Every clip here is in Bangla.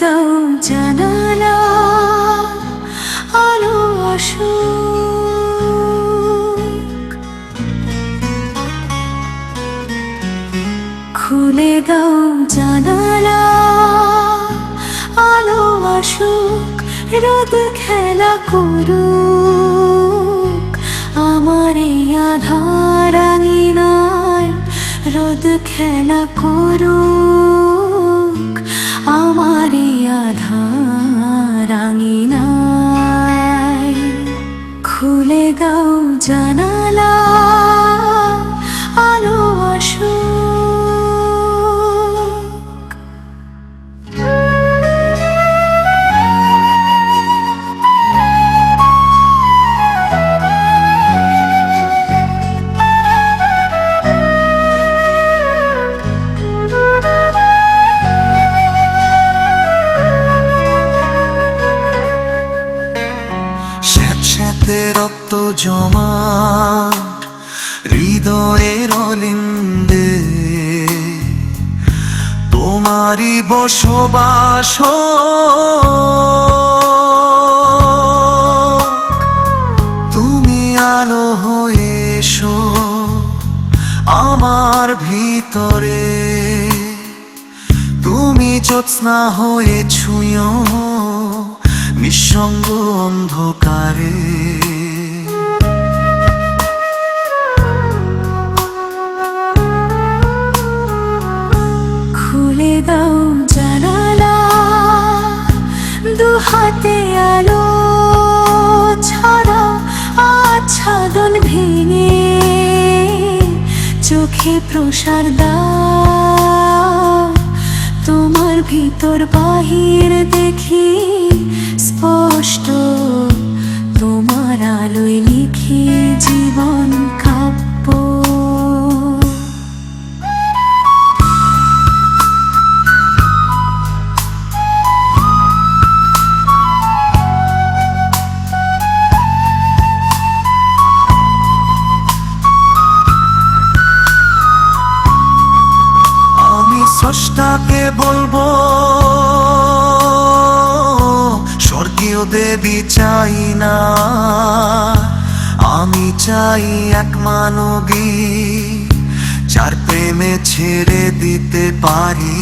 দাও জানালা, আলো খুলে দাও জানালা, আলো আসুক, রোদ খেলা করুক। আমার এই আধার রোদ খেলা করুক। আমার এই আধার আঙিনায় খুলে দাও জানালা আলো রক্ত জমা, হৃদয়ের অলিন্দে। তোমারই বসবাস তুমি আলো হয়ে আমার ভিতরে। তুমি জ্যোৎস্না হয়ে ছুঁয় নিঃসঙ্গ অন্ধকারে। চোখে প্রসার দাও। তোমার ভিতর বাহির দেখি স্পষ্ট। তোমার আলোয় লিখি জীবন বলব, স্বর্গীয় দেবী চাই না। আমি চাই এক মানবী, যার প্রেমে ছেড়ে দিতে পারি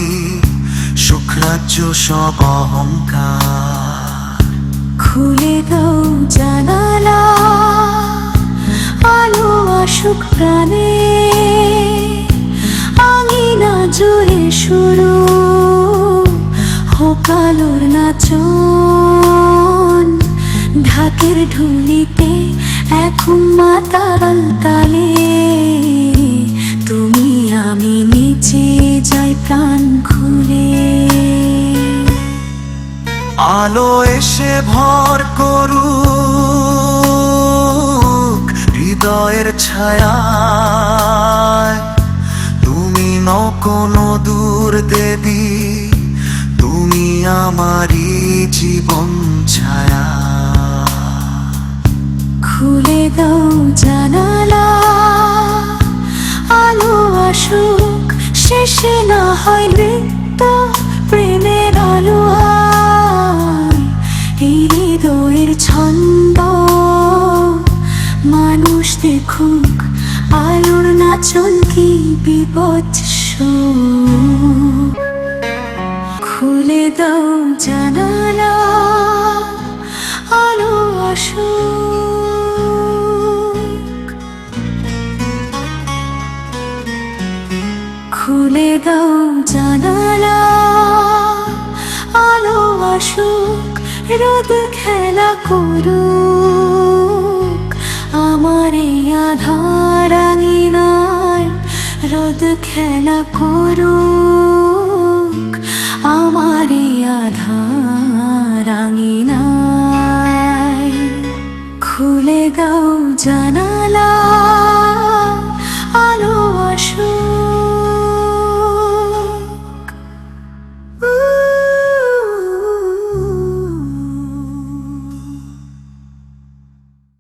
সুখরাজ্য সব অহংকার। খুলে দাও জানালা, আলো আসুক প্রাণে। নাচন ঢাকের ঢুলিতে এখন মাতাল তালে। তুমি আমি নিচে যাই প্রাণ খুলে। আলো এসে ভর করুক হৃদয়ের ছায়া তুমি ন কোনো দূর দেবী তুমি আমারই জীবন ছায়া। খুলে দাও জানালা, আলো আসুক, শেষে না হয় নৃত্য, প্রেমের আলো এই হৃদয়ের ছন্দ, মানুষ দেখুক, আলোর নাচন কি বিপৎস খুলে দাও জানালা, আলো আসুক। খুলে দাও জানালা, আলো আসুক, রোদ খেলা করুক। আমার এই আধার রোদ খেলা করুক। আঙিনায় খুলে দাও জানালা